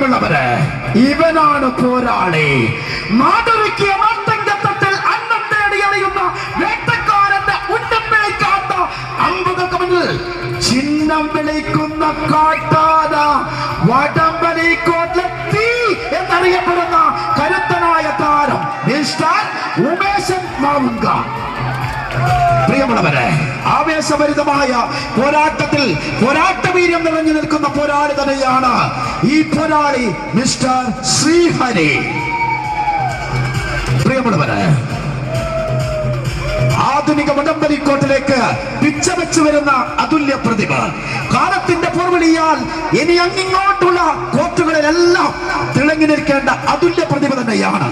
പ്രിയമുള്ളവരെ ഇവനാണ് പോരാളി. മാതൃക്കിയ മത്തങ്കത്തട്ടിൽ അന്നം തേടി ചിഹ്നം എന്നറിയപ്പെടുന്ന കരുത്തനായ താരം ഉമേശൻ മാവുങ്ക. പ്രിയമുള്ളവരെ ആവേശഭരിതമായ പോരാട്ടത്തിൽ പോരാട്ടവീര്യം നിറഞ്ഞു നിൽക്കുന്ന പോരാളി തന്നെയാണ് ഈ പോരാളി മിസ്റ്റർ ശ്രീഹരി. പ്രിയമുള്ളവരെ ആധുനിക വടംവലിക്കോട്ടിലേക്ക് പിച്ച വെച്ചു വരുന്ന അതുല്യ പ്രതിഭ. കാലത്തിന്റെ പോർവിളിയാൽ ഇനി അങ്ങിങ്ങോട്ടുള്ള കോട്ടുകളിലെല്ലാം തിളങ്ങി നിൽക്കേണ്ട അതുല്യ പ്രതിഭ തന്നെയാണ്.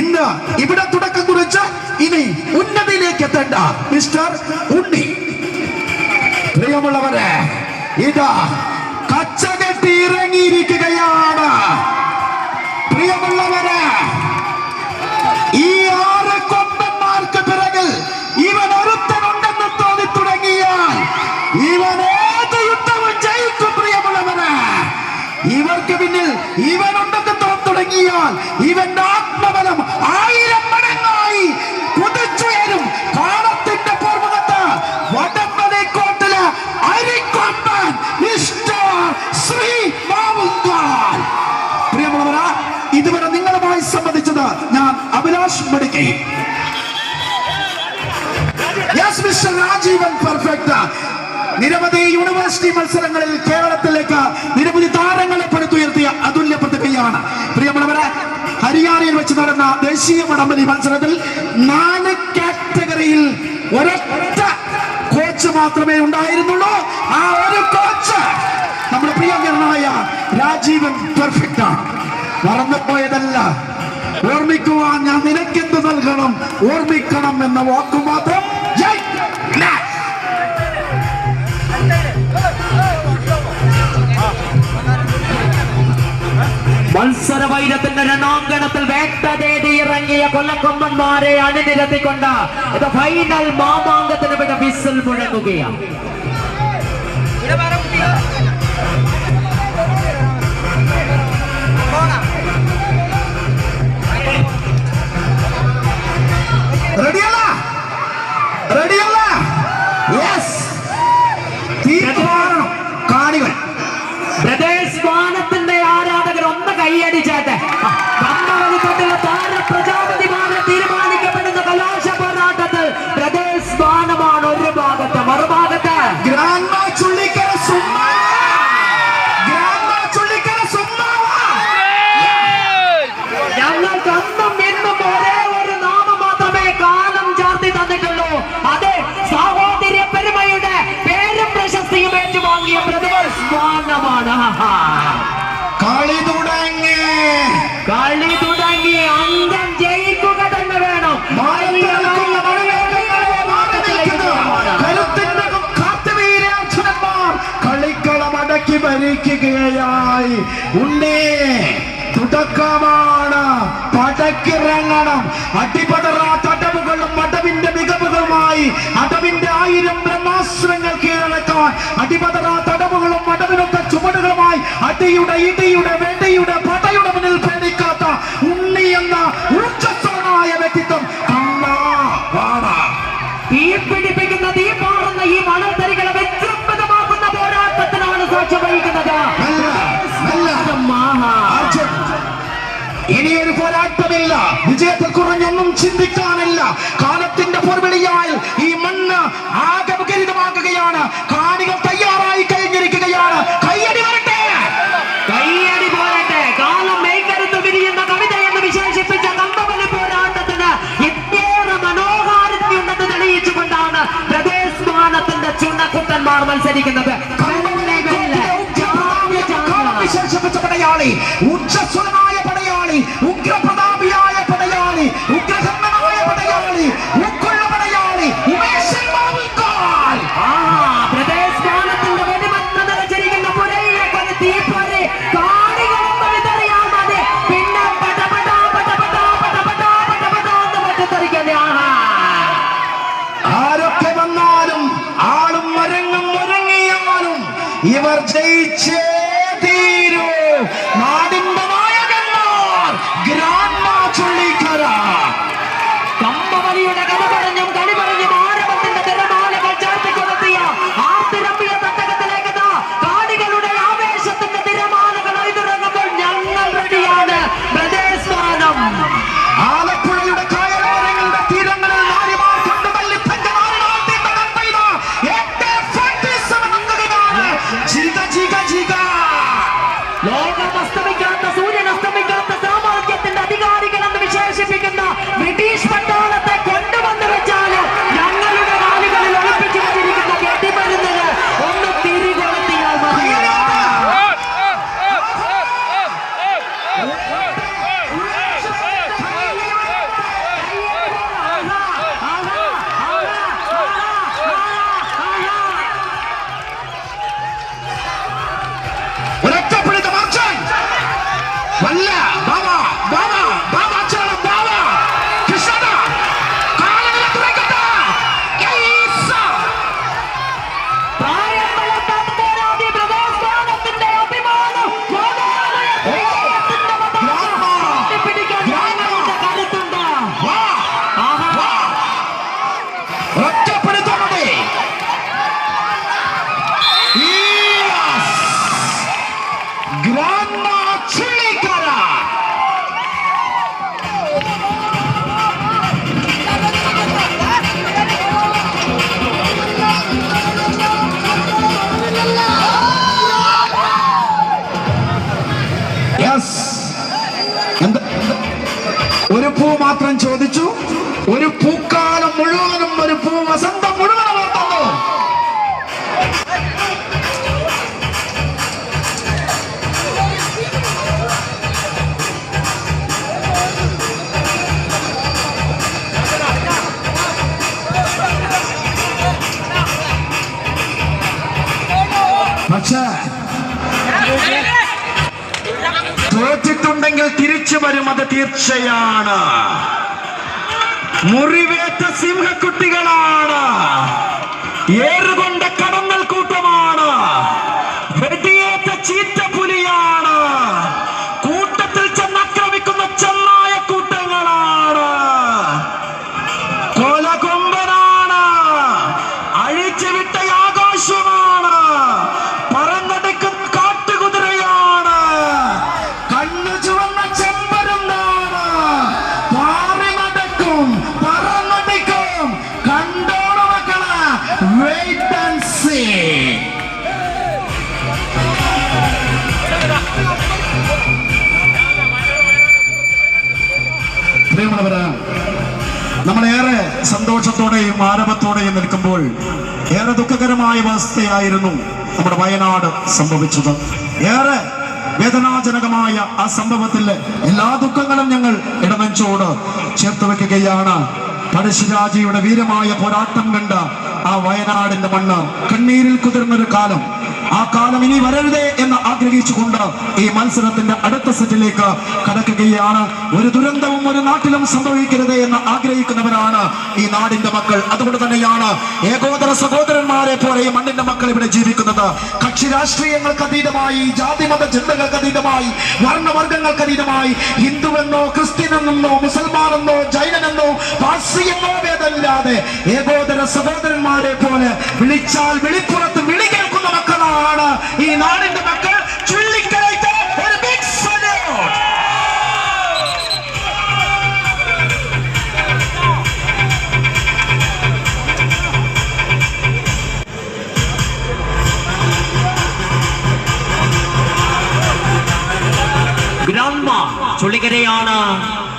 ഇന്ന് ഇവിടെ മിസ്റ്റർ ഉണ്ണി. പ്രിയമുള്ളവരെ ഇതാ കച്ചകെട്ടി ഇറങ്ങിയിരിക്കുകയാണ്. പ്രിയമുള്ളവരെ ഈ ആറ് കൊമ്പന്മാർക്ക് പിറകിൽ ഇവൻ ഒരുത്തനുണ്ടെന്ന് തോന്നി തുടങ്ങിയാൽ ഇവൻ ഏത് യുദ്ധവും ജയിക്കും പ്രിയമുള്ളവരെ. ഇവർക്ക് പിന്നിൽ ഇവനുണ്ടെന്ന് തോന്നി തുടങ്ങിയാൽ ഇവന്റെ സംബന്ധിച്ചത് ഞാൻ അഭിലാഷ് മടിക്കൈ. മിസ്റ്റർ രാജീവൻ പെർഫെക്റ്റ് നിരവധി യൂണിവേഴ്സിറ്റി മത്സരങ്ങളിൽ കേരളത്തിലേക്ക് നിരവധി താരങ്ങളെ പടുത്തുയർത്തിയ അതുല്യ പ്രതിഭയാണ്. പ്രിയമുള്ളവരെ ഹരിയാനയിൽ വെച്ച് നടന്ന ദേശീയ വടംവലി മത്സരത്തിൽ നാല് കാറ്റഗറിയിൽ ഒരൊറ്റ കോച്ച് മാത്രമേ ഉണ്ടായിരുന്നുള്ളൂ. ആ ഒരു കോച്ച് നമ്മുടെ പ്രിയങ്കരനായ രാജീവൻ പെർഫെക്റ്റ് ആണ്. മറന്നുപോയതല്ല. ഓർമ്മിക്കുവാൻ ഞാൻ നിനക്കെന്ത് നൽകണം? ഓർമ്മിക്കണം എന്ന വാക്കു മാത്രം. ജയ്! ലാൽ. മത്സരവൈരത്തിന്റെ രണാങ്കണത്തിൽ വേട്ട തേടി ഇറങ്ങിയ കൊല്ലക്കൊമ്പന്മാരെ അണിനിരത്തിക്കൊണ്ട് ഇത് ഫൈനൽ മാമാങ്കത്തിന് പിന്നെ വിസിൽ മുഴങ്ങുകയാണ്. റെഡിയല്ല റെഡിയല്ല അടക്കി ഭരിക്കുകയായി ഉണ്ണേ തുടക്കമാണ്. പടക്കിറങ്ങണം. അടിപതറാ തടവുകളും അടവിന്റെ മികവുകളുമായി അടവിന്റെ ആയിരം ബ്രഹ്മാസ്ത്രങ്ങൾ കീഴടക്കാൻ അടിപതറാ തടവുകളും അടവിനൊത്ത ചുവടുകളുമായി അടിയുടെ ഇടിയുടെ വെടിയുടെ പടയുടെ മുന്നിൽ പേടിക്കാത്ത ഉണ്ണി എന്ന ഊർജസ്വലനായ വ്യക്തിത്വം തീ പിടിപ്പിക്കുന്ന തീ പാറുന്ന ഈ വിജൃംഭിതമാക്കുന്ന അർജുൻ, ഇനിയൊരു പോരാട്ടമില്ല. വിജയത്തെ കുറഞ്ഞൊന്നും ചിന്തിക്കാനില്ല. കാലത്തിന്റെ പൊർവിളിയാൽ ഈ മണ്ണ് ആകെ കാണികൾ തയ്യാറായി കഴിഞ്ഞിരിക്കുകയാണ്. ശക്തിയുടെ കഥ പറഞ്ഞും കളി പറഞ്ഞും ആരവത്തിന്റെ തിരമാലകൾ ചേർത്തിക്കൊന്നെത്തിയ ആർത്തിരമ്പിയ തട്ടകത്തിലേക്ക് കാണികളുടെ ആവേശത്തിന്റെ തിരമാലകൾ ഞങ്ങൾ റെഡിയാണ്. ആലപ്പുഴയുടെ ജീക ജീക ഒരു പൂ തോറ്റിട്ടുണ്ടെങ്കിൽ തിരിച്ചു വരും അത് തീർച്ചയാണ്. മുറിവേറ്റ സിംഹക്കുട്ടികളാണ്. ഏറുകൊണ്ട കടന്നൽ ആരവത്തോടെയും നിൽക്കുമ്പോൾ ഏറെ ദുഃഖകരമായ അവസ്ഥയായിരുന്നു നമ്മുടെ വയനാട് സംഭവിച്ചത്. ഏറെ വേദനാജനകമായ ആ സംഭവത്തിൽ എല്ലാ ദുഃഖങ്ങളും ഞങ്ങൾ ഇടനെഞ്ചോട് ചേർത്ത് വെക്കുകയാണ് പഴശ്ശിരാജയുടെ വീരമായ പോരാട്ടം കണ്ട ആ വയനാടിന്റെ മണ്ണ് കണ്ണീരിൽ കുതിർന്നൊരു കാലം ആ കാലം ഇനി വരരുതേ എന്ന് ആഗ്രഹിച്ചുകൊണ്ട് ഈ മത്സരത്തിന്റെ അടുത്ത സെറ്റിലേക്ക് കടക്കുകയാണ്. ഒരു ദുരന്തവും ഒരു നാട്ടിലും സംഭവിക്കരുതേ എന്ന് ആഗ്രഹിക്കുന്നവരാണ് ഈ നാടിന്റെ മക്കൾ. അതുകൊണ്ട് തന്നെയാണ് ഏകോദര സഹോദരന്മാരെ പോലെ ഈ മണ്ണിന്റെ മക്കൾ ഇവിടെ ജീവിക്കുന്നത്. കക്ഷി രാഷ്ട്രീയങ്ങൾക്ക് അതീതമായി ജാതിമത ചിന്തകൾക്ക് അതീതമായി വർണവർഗങ്ങൾക്ക് അതീതമായി ഹിന്ദുവെന്നോ ക്രിസ്ത്യനെന്നോ മുസൽമാനെന്നോ ജൈനനെന്നോ പാർസിയെന്നോ ഭേദമില്ലാതെ ഏകോദര സഹോദരന്മാരെ പോലെ വിളിച്ചാൽ വിളിപ്പുറത്ത് വിളി കേൾക്കുന്ന മക്കളാണ് ഈ നാടിന്റെ മക്കൾ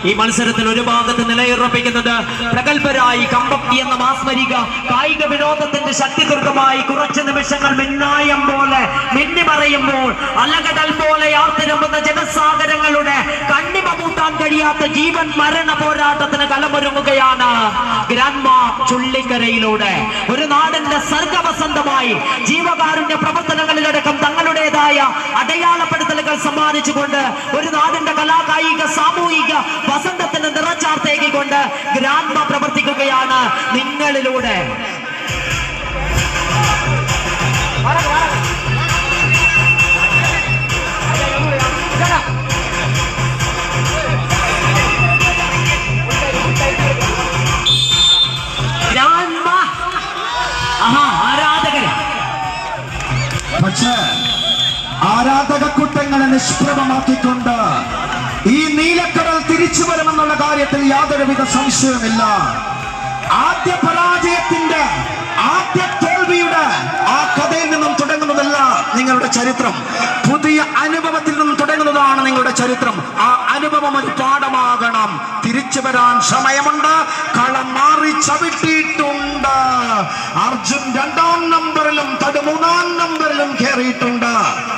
ഈ മത്സരത്തിൽ ഒരു ഭാഗത്ത് നിലയുറപ്പിക്കുന്നത് പ്രഗത്ഭരായി കമ്പക്തി എന്ന മാസ്മരിക കായിക വിനോദത്തിന്റെ ശക്തിദുർഗമായി കുറച്ച് നിമിഷങ്ങൾ മിന്നായം പോലെ മിന്നി മറയുമ്പോൾ അലകടൽ പോലെ ആർത്തിരമ്പുന്ന ജനസാഗരങ്ങളുടെ കണ്ണിമ കൂട്ടാൻ കഴിയാത്ത ജീവൻ മരണ പോരാട്ടത്തിന് കലമൊരുങ്ങുകയാണ് ഗ്രാൻമ ചുള്ളിക്കരയിലൂടെ. ഒരു നാടിന്റെ സർഗവസന്തമായി ജീവകാരുണ്യ പ്രവർത്തനങ്ങളിലടക്കം തങ്ങളുടേതായ അടയാളപ്പെടുത്തലുകൾ സമ്മാനിച്ചുകൊണ്ട് ഒരു നാടിന്റെ കലാകായിക സാമൂഹിക വസന്തത്തിന് നിറച്ചാർത്തേക്കിക്കൊണ്ട് ഗ്രാൻമ പ്രവർത്തിക്കുകയാണ് നിങ്ങളിലൂടെ. പക്ഷേ ആരാധക കൂട്ടങ്ങളെ നിഷ്പ്രഭമാക്കിക്കൊണ്ട് ഈ നീലക്കടൽ തിരിച്ചു വരുമെന്നുള്ള കാര്യത്തിൽ യാതൊരുവിധ സംശയവുമില്ല. ആദ്യ പരാജയത്തിന്റെ ആദ്യ തോൽവിയുടെ ആ കഥയിൽ നിന്നും തുടങ്ങുന്നതല്ല നിങ്ങളുടെ ചരിത്രം. പുതിയ അനുഭവത്തിൽ നിന്നും തുടങ്ങുന്നതാണ് നിങ്ങളുടെ ചരിത്രം. ആ അനുഭവം ഒരു പാഠമാകണം. തിരിച്ചു വരാൻ സമയമുണ്ട്. കളം മാറി ചവിട്ടിയിട്ടുണ്ട്. അർജുൻ രണ്ടാം നമ്പറിലും തടുമൂന്നാം നമ്പറിലും കയറിയിട്ടുണ്ട്